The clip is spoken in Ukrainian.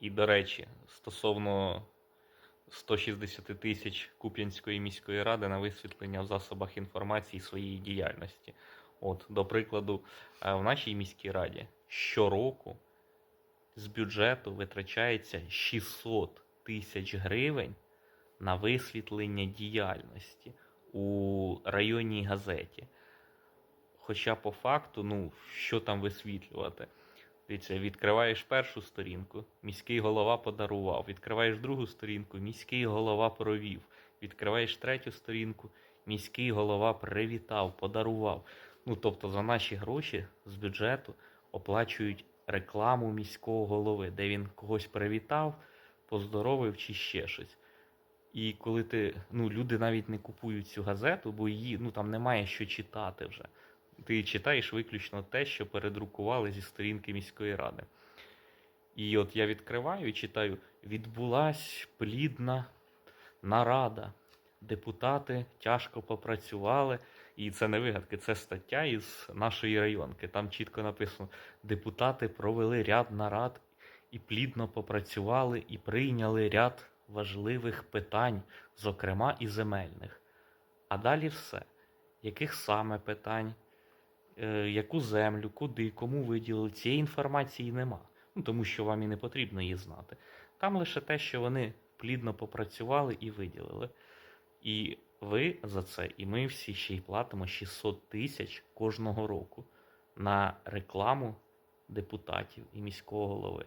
І, до речі, стосовно 160 тисяч Куп'янської міської ради на висвітлення в засобах інформації своєї діяльності. От, до прикладу, е, в нашій міській раді щороку з бюджету витрачається 600 тисяч гривень на висвітлення діяльності у районній газеті. Хоча по факту, ну, що там висвітлювати? Дивіться, відкриваєш першу сторінку, міський голова подарував. Відкриваєш другу сторінку, міський голова провів. Відкриваєш третю сторінку, міський голова привітав, подарував. Ну, тобто за наші гроші з бюджету оплачують рекламу міського голови, де він когось привітав, поздоровив чи ще щось. І коли ти, ну, люди навіть не купують цю газету, бо її ну, там немає що читати вже. Ти читаєш виключно те, що передрукували зі сторінки міської ради. І от я відкриваю і читаю: відбулась плідна нарада. Депутати тяжко попрацювали, і це не вигадки, це стаття із нашої районки. Там чітко написано: депутати провели ряд нарад і плідно попрацювали і прийняли ряд важливих питань, зокрема і земельних. А далі все. Яких саме питань, яку землю, куди, кому виділили, цієї інформації нема. Ну, тому що вам і не потрібно її знати. Там лише те, що вони плідно попрацювали і виділили. І ви за це, і ми всі ще й платимо 600 тисяч кожного року на рекламу депутатів і міського голови.